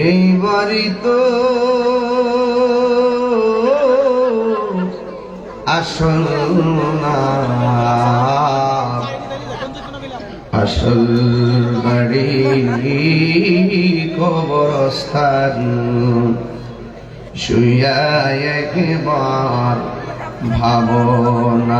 এই বাড়ি তো আসল না। আসল বাড়ি কবরস্থান। শুয়া একবার ভাবনা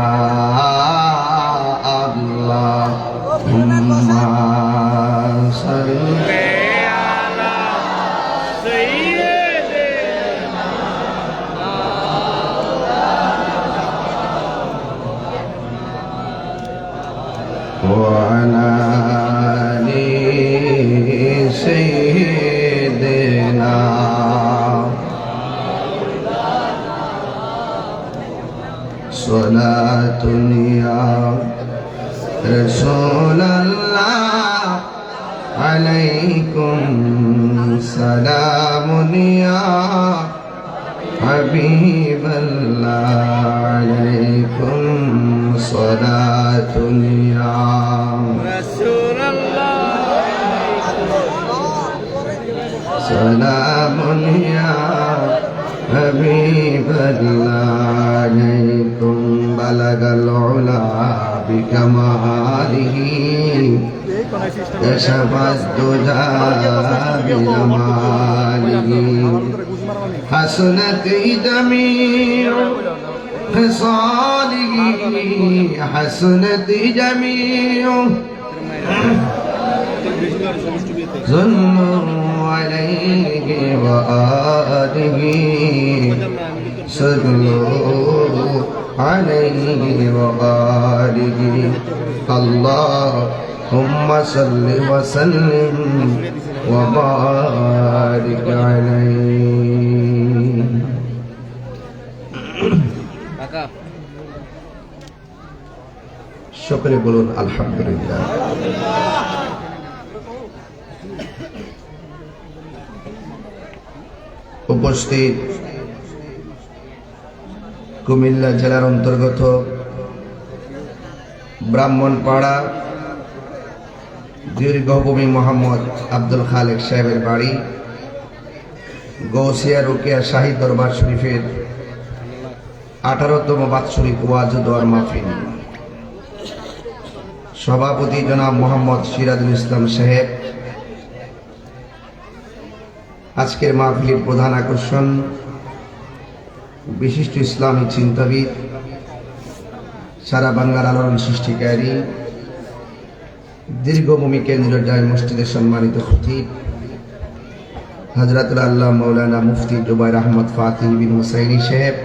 সালাতুনিয়া রাসূলুল্লাহ আলাইকুম সালামুনিয়া হাবিবাল্লাহ আলাইকুম সালাতুনিয়া রাসূলুল্লাহ সালামুনিয়া হাবিবাল্লাহ بلغ العلا بكماله. كشف الدجى بجماله حسنت جميع خصاله. حسنت جميع صلوا عليه وآله. صلوا عليه وآله اللهم صل وسلم وبارك عليه কাকা সকলে বলুন আলহামদুলিল্লাহ উপস্থিত কুমিল্লা জেলার অন্তর্গত ব্রাহ্মণপাড়া দীর্ঘভূমি মোহাম্মদ আব্দুল খালেক সাহেবের বাড়ি, গৌসিয়া রুকিয়া শাহী দরবার শরীফের আঠারোতম বাৎসরিক ওয়াজ দোয়ার মাহফিল সভাপতি জনাব মোহাম্মদ সিরাজুল ইসলাম সাহেব। আজকের মাহফিলের প্রধান আকর্ষণ বিশিষ্ট ইসলামী চিন্তাবিদ, সারা বাংলার আলোড়ন সৃষ্টিকারী দীর্ঘভূমি কেন্দ্রীয় জায় মসজিদের সম্মানিত খতিব হজরতুল আল্লাহ মৌলানা মুফতি জুবাইর আহমদ ফাতিহ বিন হুসাইনি সাহেব,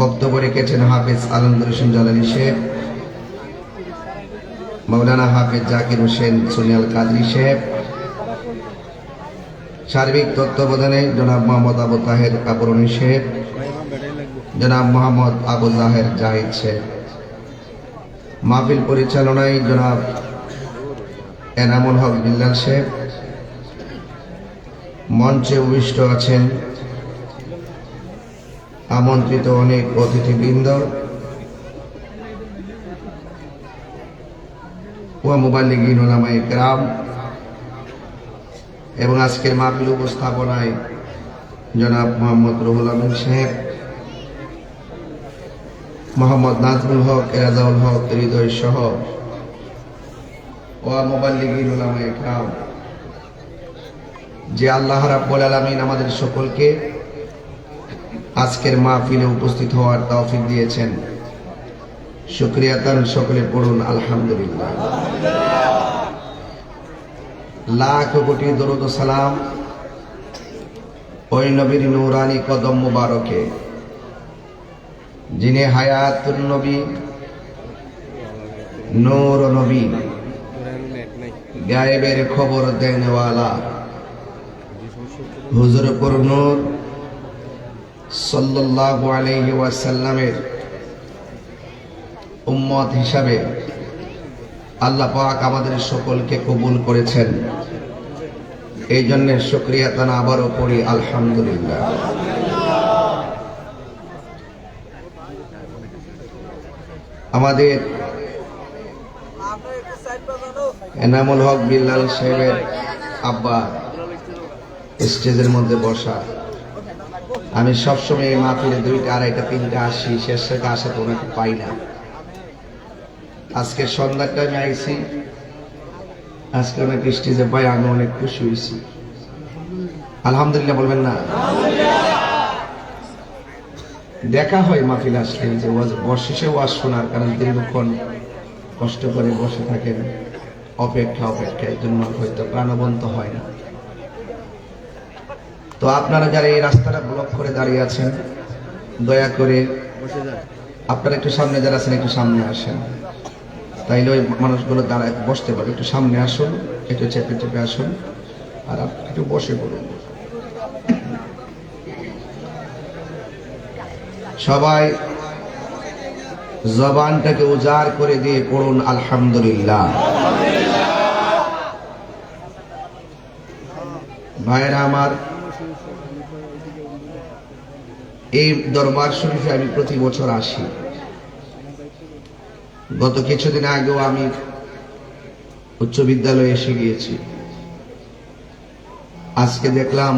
বক্তব্য রেখেছেন হাফেজ আলমদুর হোসেন জালালি শেখ মৌলানা হাফেজ জাকির হোসেন সোনিয়াল কাদরি সাহেব সার্বিক তত্ত্বাবধানে জনাব মোহাম্মদ আবু তাহের কাপুরনি শেখ জনাব মোহাম্মদ আবু জাহের জাহিদ শেখ মাহফিল পরিচালনায় জনাব এনামুল হক বিল্লাল শেখ মঞ্চে উপবিষ্ট আছেন আমন্ত্রিত অনেক অতিথিবৃন্দ ও মুবাল্লিগিন ওলামাই গ্রাম এবং আজকের মাহফিল উপস্থাপনায় জনাব মোহাম্মদ রুহুল আমিন সাহেব, মোহাম্মদ নাজমুল হক, এরাজাউল হক, হৃদয় সহ ও মুবাল্লিগিন যে আল্লাহ রাব্বুল আলামিন আমাদের সকলকে আজকের মাহফিলে উপস্থিত হওয়ার তৌফিক দিয়েছেন। শুক্রিয়া তান সকলে পড়ুন, আলহামদুলিল্লাহ। লাখ কোটি দরুদ সালাম ওই নবীর নূরানি কদম মুবারকে, যিনি হায়াতুন নবী, নূর নবী, গায়েবের খবর দেনওয়ালা হুজুর পর নূর সাল্লাল্লাহু আলাইহি ওয়াসাল্লামের উম্মত হিসাবে আল্লাহ পাক আমাদের সকলকে কবুল করেছেন। এই জন্য শুক্রিয়া তানা আবারও পড়ি আলহামদুলিল্লাহ। আমাদের এনামুল হক বিল্লাল সাহেবের আব্বা স্টেজের মধ্যে বসা। আমি সবসময় এই মাহফিলে দুইটা, আড়াইটা, তিনটা আসি, শেষ থেকে আসা তো পাই না। আজকে সন্ধ্যাটা আমি আইছি। আজকে অনেক স্টেজে পাই আমি অনেক খুশি হয়েছি। আলহামদুলিল্লাহ বলবেন না? দেখা হয় মাহফিল আসলে যে ওয়াজ বসে ওয়াজ শোনার কারণ দীর্ঘক্ষণ কষ্ট করে বসে থাকেন। অপেক্ষা অপেক্ষা এর জন্য হয়তো প্রাণবন্ত হয় না। তো আপনারা যারা এই রাস্তাটা ব্লক করে দাঁড়িয়ে আছেন দয়া করে আপনারা একটু সামনে যারা আছেন একটু সামনে আসেন। তাইলে ওই মানুষগুলো দাঁড়ায় বসতে পারে একটু সামনে আসুন, একটু চেপে চেপে আসুন, আর একটু বসে পড়ুন। সবাই জবানটাকে উজাড় করে দিয়ে পড়ুন, আলহামদুলিল্লাহ। ভাইয়েরা আমার, এই দরবার শরীফে আমি প্রতি বছর আসি। গত কিছুদিন আগেও আমি উচ্চ বিদ্যালয়ে এসে গিয়েছি। আজকে দেখলাম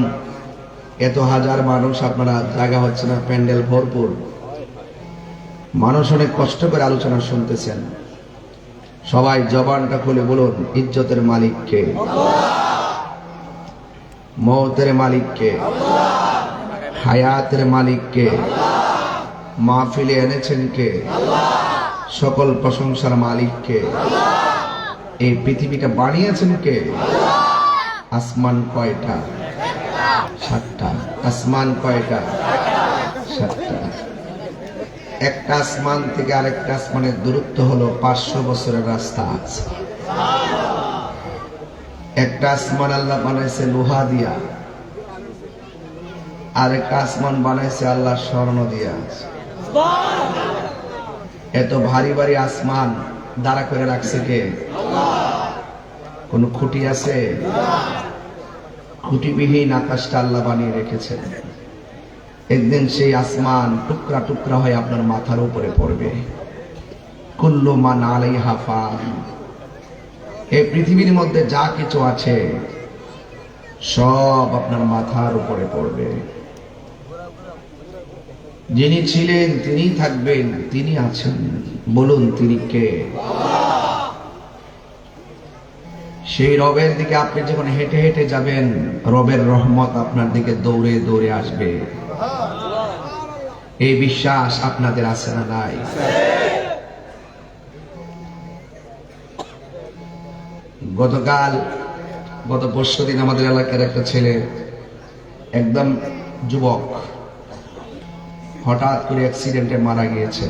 এত হাজার মানুষ, আপনারা জায়গা হচ্ছে না, প্যান্ডেল ভরপুর। মানুষ অনেক কষ্ট করে আলোচনা শুনতেছেন। সবাই জবানটা খুলে বলুন, ইজ্জতের মালিককে মৌতের মালিককে হায়াতের মালিককে মাহফিলে এনেছেন কে? সকল প্রশংসার মালিককে। এই পৃথিবীটা বানিয়েছেন কে? আসমান কয়টা? সাতটা। আসমান কয়টা? সাতটা। একটা আসমান থেকে আরেকটা আসমানের দূরত্ব হলো পাঁচশো বছরের রাস্তা আছে। একটা আসমান আল্লাহ বানাইছে লোহা দিয়া। আরেকটা আসমান বানাইছে আল্লাহ স্বর্ণ দিয়া। এত ভারী ভারী আসমান দাঁড়া করে রাখছে কে? কোন খুঁটি আছে? খুঁটিবিহীন আকাশটা আল্লাহ বানিয়ে রেখেছেন একদিন সেই আসমান টুকরা টুকরা হয়ে আপনার মাথার উপরে পড়বে। কুল্লু মান আলাই হাফান এই পৃথিবীর মধ্যে যা কিছু আছে, সব আপনার মাথার উপরে পড়বে। যিনি ছিলেন তিনি থাকবেন তিনি আছেন। বলুন, তিনি কে? সেই রবের দিকে আপনি যখন হেঁটে হেঁটে যাবেন। রবের রহমত আপনার দিকে দৌড়ে দৌড়ে আসবে। এই বিশ্বাস আপনাদের আছে না নাই? গতকাল, গত পরশু দিন আমাদের এলাকার একটা ছেলে, একদম যুবক হঠাৎ করে অ্যাক্সিডেন্টে মারা গিয়েছে।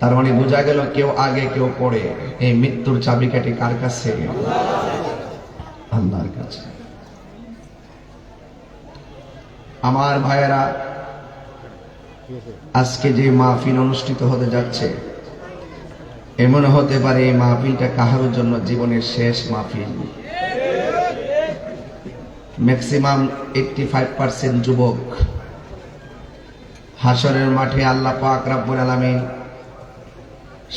তার মানে বোঝা গেল কেউ আগে, কেউ পড়ে এই মৃত্যুর চাবিকাঠি কার কাছে? আল্লাহর কাছে। আমার ভাইয়েরা, আজকে যে মাহফিল অনুষ্ঠিত হতে যাচ্ছে এমন হতে পারে এই মাহফিলটা কাহার জন্য জীবনের শেষ মাহফিল। ম্যাক্সিমাম এইটটি ফাইভ পার্সেন্ট যুবক হাসরের মাঠে আল্লাহ পাক রাব্বুল আলামিন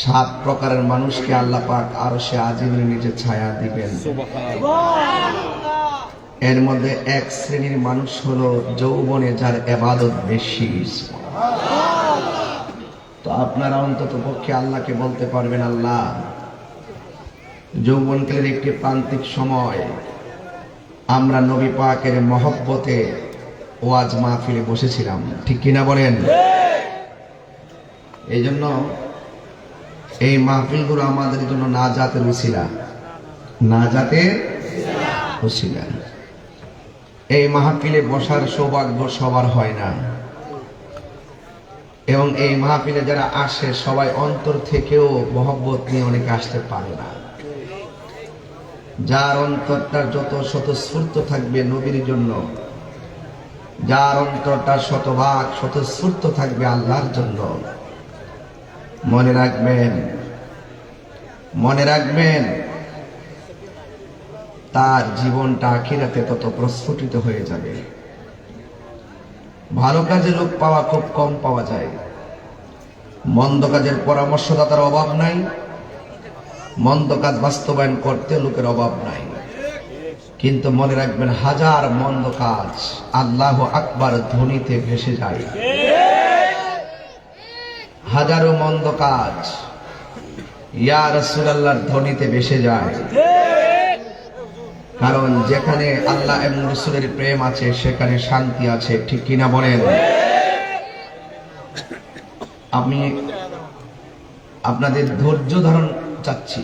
সাত প্রকারের মানুষকে আল্লাহ পাক আরও সে আজিমের নিচে ছায়া দিবেন। এর মধ্যে এক শ্রেণির মানুষ হলো যৌবনে যার এবাদত বেশি। তো আপনারা অন্তত পক্ষে আল্লাহকে বলতে পারবেন আল্লাহ যৌবনকালের একটি প্রান্তিক সময় আমরা নবী পাকের মহব্বতে ওয়াজ মাহফিলে বসেছিলাম। ঠিক কিনা বলেন? এই জন্য এই মাহফিলগুলো আমাদের জন্য না জাতের উসিলা। না জাতের উসিলা। এই মাহফিলে বসার সৌভাগ্য সবার হয় না। এবং এই মাহফিলে যারা আসে সবাই অন্তর থেকেও মহব্বত নিয়ে অনেকে আসতে পারে না। যার অন্তরটা যত স্বতঃস্ফূর্ত থাকবে নবীর জন্য যার অন্তরটা শতভাগ স্বতঃস্ফূর্ত থাকবে আল্লাহর জন্য। মনে রাখবেন মনে রাখবেন, তার জীবনটা আখিরাতে তত প্রস্ফুটিত হয়ে যাবে। ভালো কাজে লোক পাওয়া খুব কম পাওয়া যায়। মন্দ কাজের পরামর্শদাতার অভাব নাই। মন্দ কাজ বাস্তবায়ন করতে লোকের অভাব নাই। কিন্তু মনে রাখবেন, হাজার মন্দ কাজ আল্লাহ আকবার ধ্বনিতে ভেসে যায়। হাজারো মন্দ কাজ ইয়া রসুলাল্লাহর ধ্বনিতে ভেসে যায়। কারণ যেখানে আল্লাহ এবং রসুলের প্রেম আছে, সেখানে শান্তি আছে, ঠিক কিনা বলেন? আমি আপনাদের ধৈর্য ধারণ চাচ্ছি।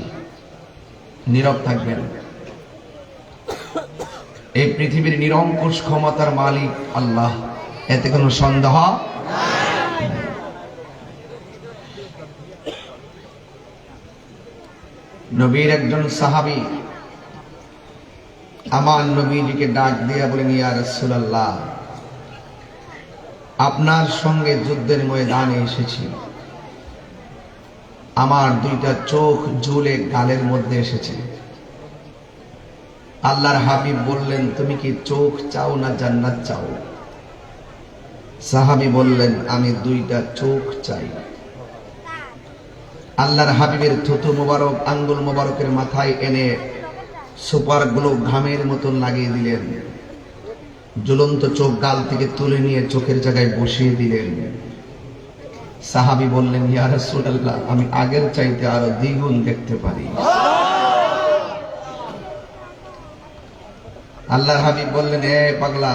নীরব থাকবেন। এই পৃথিবীর নিরঙ্কুশ ক্ষমতার মালিক আল্লাহ। এতে কোনো সন্দেহ? নবীর একজন সাহাবী আমার নবীজিকে ডাক দিয়া বলেন, ইয়া রাসূলুল্লাহ, আপনার সঙ্গে যুদ্ধের ময়দানে এসেছি। আমার দুইটা চোখ ঝুলে গালের মধ্যে এসেছে। আল্লাহর হাবিব বললেন, তুমি কি চোখ চাও না জান্নাত চাও? সাহাবি বললেন, আমি দুইটা চোখ চাই। আল্লাহর হাবিবের থুতু মোবারক, আঙ্গুল মোবারকের মাথায় এনে সুপারগুলো ঘামের মতন লাগিয়ে দিলেন। জ্বলন্ত চোখ গাল থেকে তুলে নিয়ে চোখের জায়গায় বসিয়ে দিলেন। সাহাবি বললেন, ইয়া রাসূলুল্লাহ, আমি আগের চাইতে আরও দ্বিগুণ দেখতে পারি। আল্লাহর হাবিব বললেন, এ পাগলা,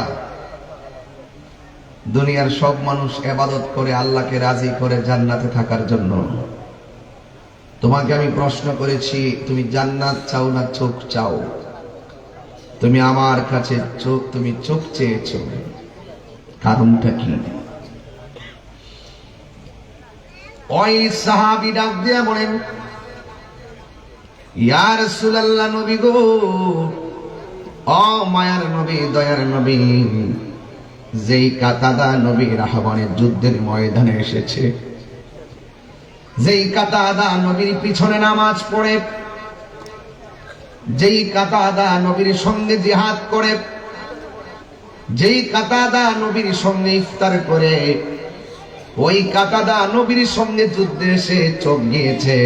দুনিয়ার সব মানুষ এবাদত করে আল্লাহকে রাজি করে জান্নাতে থাকার জন্য। তোমাকে আমি প্রশ্ন করেছি, তুমি জান্নাত চাও না চোখ চাও? তুমি আমার কাছে চোখ, তুমি চোখ চেয়েছ। কারণটা কি? ওই সাহাবি ডাক দিয়া বলেন, ইয়া রাসূলুল্লাহ নবী গো মায়ার নবী, দয়ার নবী, যেই কাতাদা নবী রাহবানের যুদ্ধের ময়দানে এসেছে। যেই কাতাদা নবীর পিছনে নামাজ পড়ে, যেই কাতাদা নবীর সঙ্গে জিহাদ করে, যেই কাতাদা নবীর সঙ্গে ইফতার করে, ওই কাতাদা নবীর সঙ্গে যুদ্ধে এসে চোখ গিয়েছে।